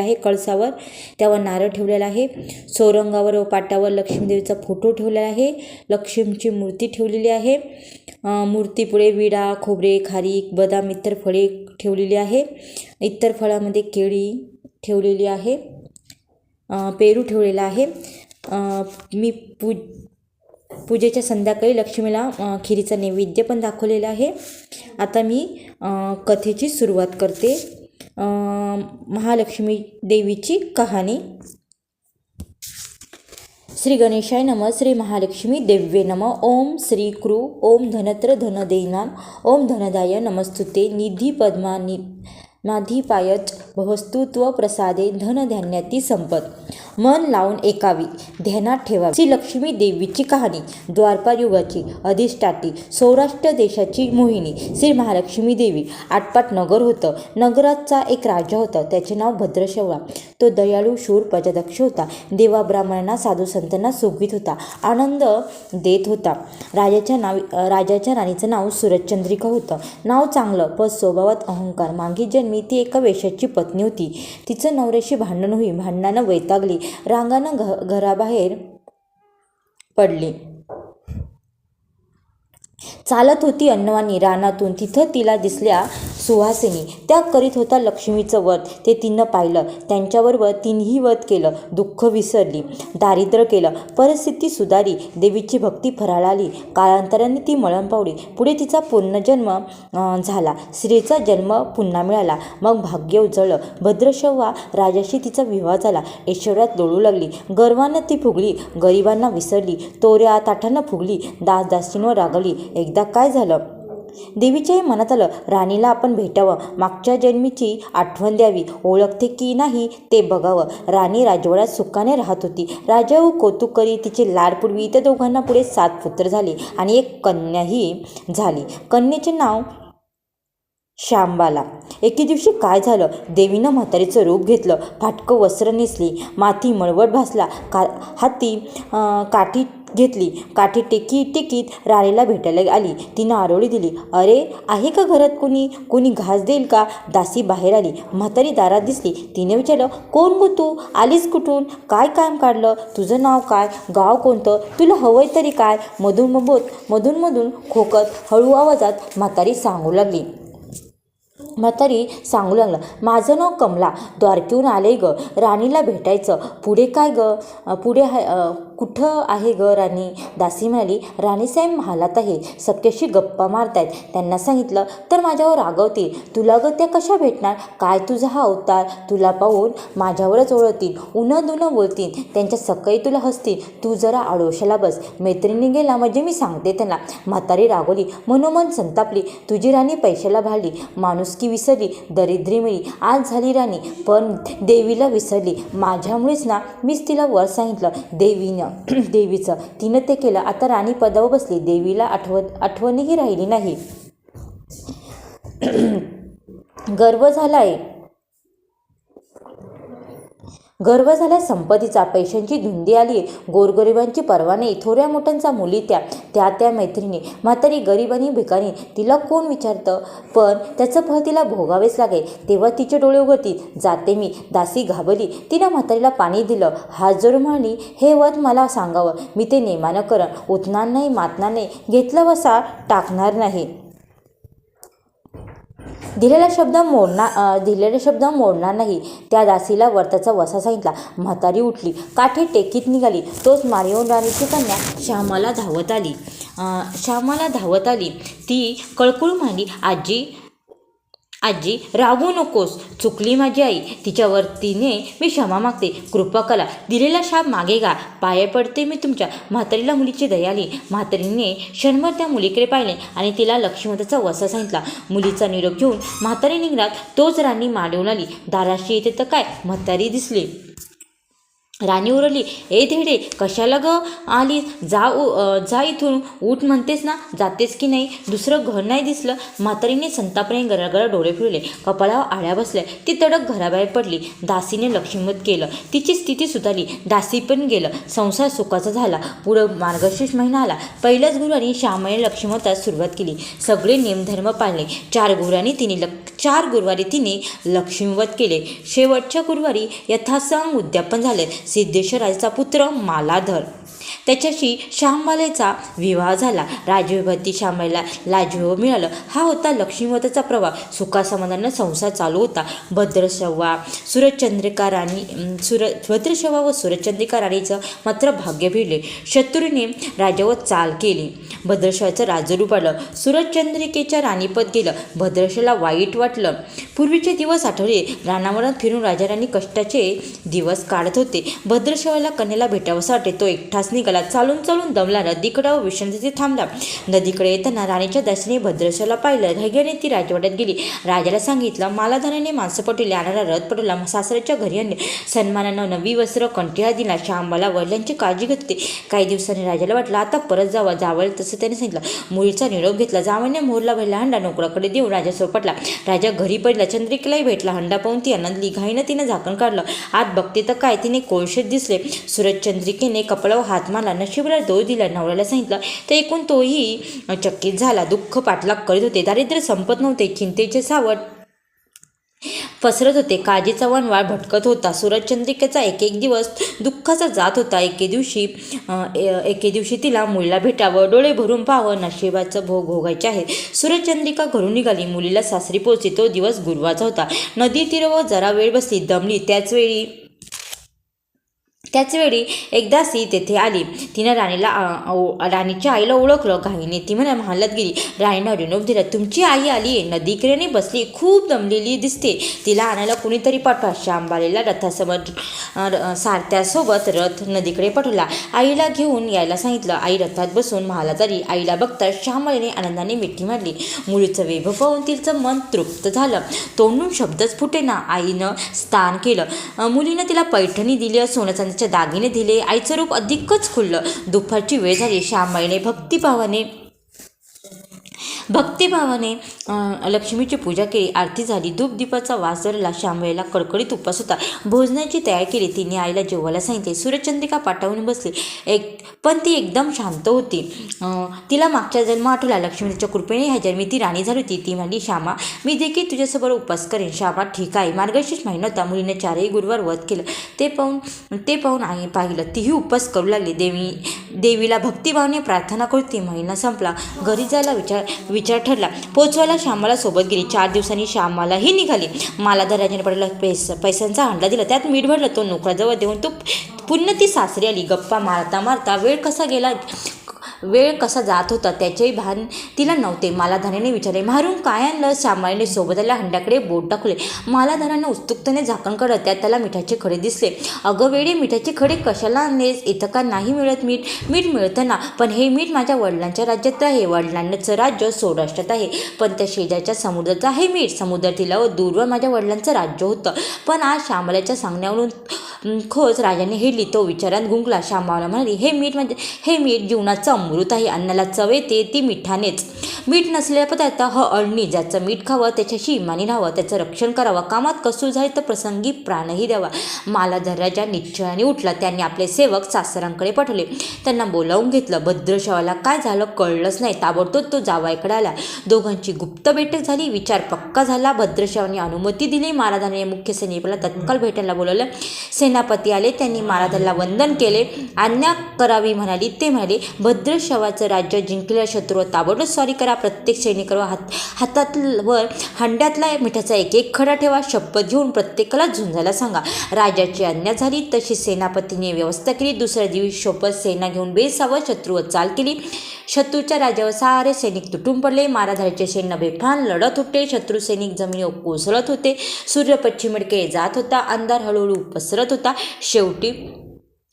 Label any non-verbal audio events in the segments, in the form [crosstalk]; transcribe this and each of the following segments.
आहे कळसावर. त्यावर नारळ ठेवलेला आहे. सोरंगावर व पाटावर लक्ष्मीदेवीचा फोटो ठेवलेला आहे. लक्ष्मीची मूर्ती ठेवलेली आहे. मूर्तीपुढे विडा खोबरे खारीक बदाम इतर फळे ठेवलेली आहे. इतर फळामध्ये केळी ठेवलेली आहे. पेरू ठेवलेला आहे. मी पू पूजेच्या संध्याकाळी लक्ष्मीला खिरीचा नैवेद्य पण दाखवलेला आहे. आता मी कथेची सुरुवात करते. महालक्ष्मी देवीची कहाणी. श्री गणेशाय नम. श्री महालक्ष्मी देव्ये नम. ओम श्री कृ ओम धनत्र धनदेनाम ओम धनदाय नमस्तुते. निधी पद्मा नि नाधिपायच भवस्तुत्व प्रसादे धनधान्याती संपत. मन लावून एकावी ध्यानात ठेवा श्री लक्ष्मी देवीची कहाणी द्वारपार युगाची अधिष्ठाती सौराष्ट्र देशाची मोहिनी. श्री महालक्ष्मी देवी आटपाट नगर होतं. नगराचा एक राजा होता त्याचे नाव भद्रशवा तो दयाळू शूर प्रजादक्ष होता. देवा ब्राह्मणांना साधू संतांना सुगीत होता. आनंद देत होता. राजाच्या नाव राजाच्या राणीचं नाव सूरजचंद्रिका होतं. नाव चांगलं पण स्वभावात अहंकार. मागे जन ती एका वेशाची पत्नी होती. तिचं नवऱ्याशी भांडण होई भांडणानं वैतागली. रांगानं घ घराबाहेर पडली. चालत होती अन्नवाणी रानातून. तिथं तिला दिसल्या सुहासिनी त्या करीत होता लक्ष्मीचं वध. ते तिनं पाहिलं. त्यांच्याबरोबर तिनेही वध केलं. दुःख विसरली. दारिद्र्य केलं. परिस्थिती सुधारी देवीची भक्ती फराळाली. कालांतराने ती मळण पावली. पुढे तिचा पुनर्जन्म झाला. स्त्रीचा जन्म पुन्हा मिळाला. मग भाग्य उजळलं. भद्रशव्वा राजाशी तिचा विवाह झाला. ऐश्वर्यात लोळू लागली. गर्वानं ती फुगली. गरिबांना विसरली. तोऱ्या ताठानं फुगली. दास दासींवर रागवली. एकदा काय झालं? देवीच्याही मनात आलं राणीला आपण भेटावं. मागच्या जन्मीची आठवण द्यावी. ओळखते की नाही ते बघावं. राणी राजवाड्यात सुखाने राहत होती. राजाऊ कौतुक करी तिचे लाडपूर्वी इतर त्या दोघांना पुढे सात पुत्र झाले आणि एक कन्याही झाली. कन्येचे नाव शांबाला एके दिवशी काय झालं? देवीनं म्हातारीचं रूप घेतलं. फाटकं वस्त्र नेसली. माती मळवट भासला. का हाती काठी घेतली. काठी टेकी टेकीत राणीला भेटायला आली. तिनं आरोळी दिली. अरे आहे का घरात कोणी? कोणी घास देईल का दासी बाहेर आली. म्हातारी दारात दिसली. तिने विचारलं कोण गो तू? आलीस कुठून? काय काम काढलं? तुझं नाव काय? गाव कोणतं? तुला हवंय तरी काय मधून मबोत मधून मधून खोकत हळू आवाजात म्हातारी सांगू लागली. म्हातारी सांगू लागलं माझं नाव कमला. द्वारकीहून आले ग. राणीला भेटायचं. पुढे काय ग? पुढे हाय कुठं आहे ग राणी? दासी म्हणाली राणीसाहेब महालात आहे. सख्याशी गप्पा मारतायत. त्यांना सांगितलं तर माझ्यावर रागवतील. तुला ग त्या कशा भेटणार? काय तुझा हा अवतार? तुला पाहून माझ्यावरच ओळखतील. उन्हा दुनं बोलतील. त्यांच्या सकाळी तुला हसतील. तू जरा आडोशाला बस. मैत्रिणी गेला म्हणजे मी सांगते त्यांना. म्हातारी रागवली. मनोमन संतापली. तुझी राणी पैशाला भाळली माणुसकी विसरली. दरिद्री मिळी. आज झाली राणी. पण देवीला विसरली. माझ्यामुळेच ना मीच तिला वर सांगितलं. देवीनं. [clears throat] देवीचं. तिनं ते केलं. आता राणी पदावर बसली. देवीला आठवत आठवणही राहिली नाही. [clears throat] गर्व झाला आहे गर्व झाल्या संपत्तीचा पैशांची धुंदी आली गोरगरिबांची पर्वा नाही. थोड्या मोठ्यांचा मुली त्या त्या त्या मैत्रिणी. म्हातारी गरीब आणि भिकारी. तिला कोण विचारतं? पण त्याचं फळ तिला भोगावेच लागेल. तेव्हा तिचे डोळे उघडतील. जाते मी. दासी घाबरली. तिनं म्हातारीला पाणी दिलं. हात जोडून म्हणाली हे वध मला सांगावं. मी ते नेमानं करन उठणार नाही मातणार नाही. घेतलं वसा टाकणार नाही. दिलेला शब्द मोडणार दिलेला शब्द मोडणार नाही. त्या दासीला वर्ताचा वसा सांगितला. म्हातारी उठली. काठी टेकीत निघाली. तोच मारिओन राणीची कन्या श्यामाला धावत आली. श्यामाला धावत आली. ती कळकुळ म्हणाली आजी आजी रागू नकोस. चुकली माझी आई. तिच्यावर तिने मी क्षमा मागते. कृपा कला दिलेला शाप मागे गा पाया पडते मी तुमच्या म्हातारीला मुलीची दयाली. म्हातारीने क्षणभर त्या मुलीकडे पाहिले आणि तिला लक्ष्मणाचा वसा सांगितला. मुलीचा निरोप घेऊन म्हातारी निघणार तोच राणी माडवून आली दाराशी येते तर काय? म्हातारी दिसली. राणी उरली. ए धेडे कशाला ग आली जा उ जा इथून. उठ म्हणतेस ना जातेस की नाही? दुसरं घर नाही दिसलं. म्हातारीने संतापणे गरागरा डोळे फिरले कपाळावर आळ्या बसल्या. ती तडक घराबाहेर पडली. दासीने लक्ष्मीवत केलं. तिची स्थिती सुधारली. दासी पण गेलं. संसार सुखाचा झाला. पुढं मार्गशीर्ष महिना आला. पहिल्याच गुरुवारी श्यामाने लक्ष्मीमतात सुरुवात केली. सगळे नियमधर्म पाळले. चार गुरुवारी तिने लक्ष चार गुरुवारी तिने लक्ष्मीवत केले. शेवटच्या गुरुवारी यथासंग उद्यापन झाले. सिद्धेश्वराचा पुत्र मालाधर त्याच्याशी श्यामबालेचा विवाह झाला. राजवीभती श्यामलेला लाजविवाह मिळालं. हा होता लक्ष्मीवताचा प्रवाह सुखासमाधानं संसार चालू होता. भद्रशव्वा सूरजचंद्रिका राणी अं, सुर भद्रशव्वा व सूरजचंद्रिका राणीचं मात्र भाग्य भिडले. शत्रूने राजावर चाल केली. भद्रशवाचं राजरूप आलं. सूरजचंद्रिकेच्या राणीपद गेलं. भद्रशला वाईट वाटलं. पूर्वीचे दिवस आठवले. रानावरात फिरून राजाराणी कष्टाचे दिवस काढत होते. भद्रशवाला कन्याला भेटावसाठी तो एकठाच निघाला. चालून चालून दमला. नदीकडं व विश्रांतीचे थांबला. नदीकडे येताना राणीच्या दर्शनी भद्रशाला पाहिलं. धैर्याने ती राजवाड्यात गेली. राजाला सांगितलं मालाधनाने माणसं पटवली. आणणारा रथ पटवला सासऱ्याच्या घरी आणले. सन्मानानं नवी वस्त्र कंटिळा दिला. श्यामबाला वडिलांची काळजी घेतली. काही दिवसांनी राजाला वाटलं आता परत जावं. जावं. तसं त्याने सांगितलं. मुलीचा निरोप घेतला. जावयाने मोरला भरला हंडा नोकराकडे देऊन राजा सोपटला. राजा घरी पडला. चंद्रिकेलाही भेटला. हंडा पाहून ती आनंदली. घाईनं तिनं झाकण काढलं. आत बघते तर काय? तिने कोळशेत दिसले. सूरज चंद्रिकेने कपडावर हात मला नशिबाला दोष दिला नवऱ्याला सांगितलं. तर एकूण तोही चकित झाला. दुःख पाठलाग करीत होते. दारिद्र्य संपत नव्हते. चिंतेचे सावट पसरत होते. काजीचा वनवाळ भटकत होता. सूरजचंद्रिकेचा एक एक दिवस दुःखाचा जात होता. एके दिवशी ए- एके दिवशी तिला मुलीला भेटावं. डोळे भरून पाहावं. नशिबाचं भोग भोगायचे आहे. सूरजचंद्रिका घरून निघाली. मुलीला सासरी पोचली तो दिवस गुरुवाचा होता. नदी तीरावर जरा वेळ बसली. दमली. त्याचवेळी त्याचवेळी एकदा सी तेथे आली. तिनं राणीला ओ- राणीच्या आईला ओळखलं. घाईने ती म्हणा महालात गेली. राणीनं रिनोव दिला. तुमची आई आली नदीकडेने बसली. खूप दमलेली दिसते. तिला आणायला कुणीतरी पाठवा. श्यामबालेला रथासमोर र- सारथ्यासोबत रथ नदीकडे पाठवला. आईला घेऊन यायला सांगितलं. आई रथात बसून महालात आली. आईला बघता श्यामबालेने आनंदाने मिठी मारली. मुलीचं वैभव पाहून तिचं मन तृप्त झालं. तोंडून शब्दच फुटेना. आईनं स्थान केलं. मुलीनं तिला पैठणी दिली. सोनं दागिने दिले. आईचं रूप अधिकच खुललं. दुपारची वेळ झाली. श्यामबाईने भक्तिभावाने भक्तिभावाने लक्ष्मीची पूजा केली आरती झाली धूपदीपाचा वास धरला श्यामवेळेला कडकडीत उपास होता. भोजनाची तयारी केली तिने आईला जेवायला सांगितले. सूर्यचंद्रिका पाठवून बसली. एक पण ती एकदम शांत होती. तिला मागच्या जन्म आठवला. लक्ष्मीच्या कृपेने ह्या जन्मी ती राणी झाली होती. ती म्हणली श्यामा मी देखील तुझ्यासोबत उपास करेन. श्यामा ठीक आहे. मार्गशीर्ष महिना होता. मुलीने चारही गुरुवार वध केलं. ते पाहून ते पाहून आई पाहिलं. तीही उपास करू लागली. देवी देवीला भक्तिभावाने प्रार्थना करू ती महिना संपला. घरी जायला विचार विचार ठरला. पोचवायला श्यामाला सोबत गेली. चार दिवसांनी श्यामालाही निघाली. मालाधर राजाने पडला. पैस पैशांचा हंडा दिला. त्यात मीठ भरलं. तो नोकराजवळ देऊन तो पुन्हा ती सासरी आली. गप्पा मारता मारता वेळ कसा गेला? वेळ कसा जात होता त्याचेही भान तिला नव्हते. मालाधाराने विचारले मारून काय आणलं? श्यामाईने सोबत आल्या हंड्याकडे बोट टाकले मालाधारानं उत्सुकतेने झाकण करत त्यात त्याला मिठाचे खडे दिसले. अगं वेळे मिठाचे खडे कशाला आणलेस? इथं का नाही मिळत मीठ? मीठ मिळतं ना. पण हे मीठ माझ्या वडिलांच्या राज्यात आहे. वडिलांचं राज्य सौराष्ट्रात आहे. पण त्या शेजारच्या समुद्राचं आहे मीठ. समुद्र तिलावर दूरवर माझ्या वडिलांचं राज्य होतं. पण आज श्यामलाच्या सांगण्यावरून खोच राजाने हेरली तो विचारात गुंगला श्यामाला म्हणाली हे मीठ म्हणजे हे मीठ जीवनाचं अमृत आहे अन्नाला चव येते ती मिठानेच. मीठ नसलेला पदार्थ ह अळणी ज्याचं मीठ खावं त्याच्याशी इमानी राहावं त्याचं रक्षण करावं कामात कसूर झाली तर प्रसंगी प्राणही द्यावा. माला राजा निश्चयाने उठला त्यांनी आपले सेवक सासरांकडे पाठवले. त्यांना बोलावून घेतलं भद्रशवाला काय झालं कळलंच नाही ताबडतोब तो जावायकडे आला. दोघांची गुप्त बैठक झाली विचार पक्का झाला भद्रशवाने अनुमती दिली महाराजांनी मुख्य सैनिकाला तत्काळ भेटायला बोलवलं. सेनापती आले त्यांनी महाराजांना वंदन केले. आज्ञा करावी म्हणाली. ते म्हणाले भद्रशवाचं राज्य जिंकलेल्या शत्रूवर ताबडतोब स्वारी करा. प्रत्येक सैनिकावर हात हातात वर हंड्यातला मिठाचा एक एक खडा ठेवा. शपथ घेऊन प्रत्येकाला झुंजायला सांगा. राजाची आज्ञा झाली. तशी सेनापतीने व्यवस्था केली. दुसऱ्या दिवशी शपथ सेना घेऊन बेसावर शत्रूवर चाल केली. शत्रूच्या राजावर सारे सैनिक तुटून पडले. माराधारीचे सैन्य बेफान लढत होते. शत्रू सैनिक जमिनीवर कोसळत होते. सूर्य पश्चिमेकडे जात होता. अंधार हळूहळू पसरत होता. होता. शेवटी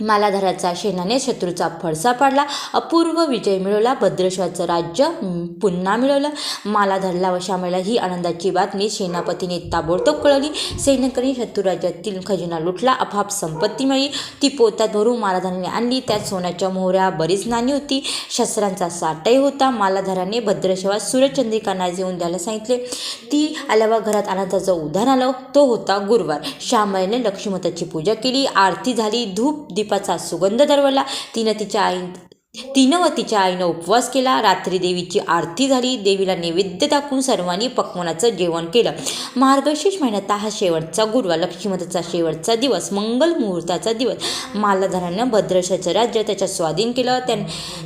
मालाधाराचा सेनाने शत्रूचा फडसा पाडला. अपूर्व विजय मिळवला. भद्रेश्वरचं राज्य पुन्हा मिळवलं. मालाधरला व मिळाला ही आनंदाची बातमी. सेनापतीने ताबडतोब कळवली. सैनिकांनी शत्रू राज्यातील खजिना लुटला. अफाप संपत्ती मिळाली. ती पोतात भरून मालाधाराने आणली. त्यात सोन्याच्या मोहऱ्या बरीच नाणी होती. शस्त्रांचा साठाही होता. मालाधराने भद्रशवात सूर्यचंद्रिकांना येऊन द्यायला सांगितले. ती आल्यावर घरात आनंदाचं उदाहरण आलं. तो होता गुरुवार. श्यामाईने लक्ष्मीमताची पूजा केली. आरती झाली. धूप दीप दीपाचा सुगंध दरवळला. तिनं तिच्या आई तिनं व तिच्या आईनं उपवास केला. रात्री देवीची आरती झाली. देवीला नैवेद्य दाखवून सर्वांनी पकवानाचं जेवण केलं. मार्गशीर्ष महिन्यात हा शेवटचा गुरुवार. लक्ष्मीमताचा शेवटचा दिवस मंगल मुहूर्ताचा दिवस. मालधारानं भद्रशाचं राज्य त्याच्या स्वाधीन केलं. त्यां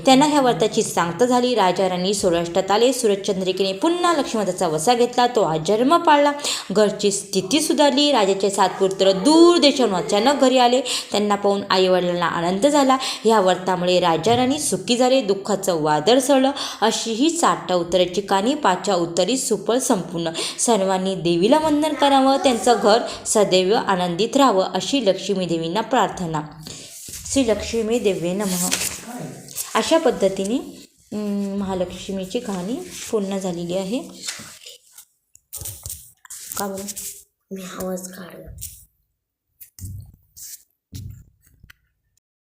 त्यांना ह्या व्रताची सांगता झाली. राजाराणी सौराष्ट्रात आले. सूरजचंद्रिकेने पुन्हा लक्ष्मीमताचा वसा घेतला. तो आजन्म पाळला. घरची स्थिती सुधारली. राजाचे सात पुत्र दूर देशांवर अचानक घरी आले. त्यांना पाहून आईवडिलांना आनंद झाला. ह्या व्रतामुळे राजाराणी राणी सुखी झाले दुःखाचं वादळ सळलं अशी ही चाटा उत्तराची कानी पाचा उत्तरी सुफळ संपूर्ण. सर्वांनी देवीला वंदन करावं त्यांचं घर सदैव आनंदित राहावं अशी लक्ष्मी देवींना प्रार्थना. श्री लक्ष्मी देवे नमः. अशा पद्धतीने महालक्ष्मीची कहाणी पूर्ण झालेली आहे. का बरं? मी आवाज काढला.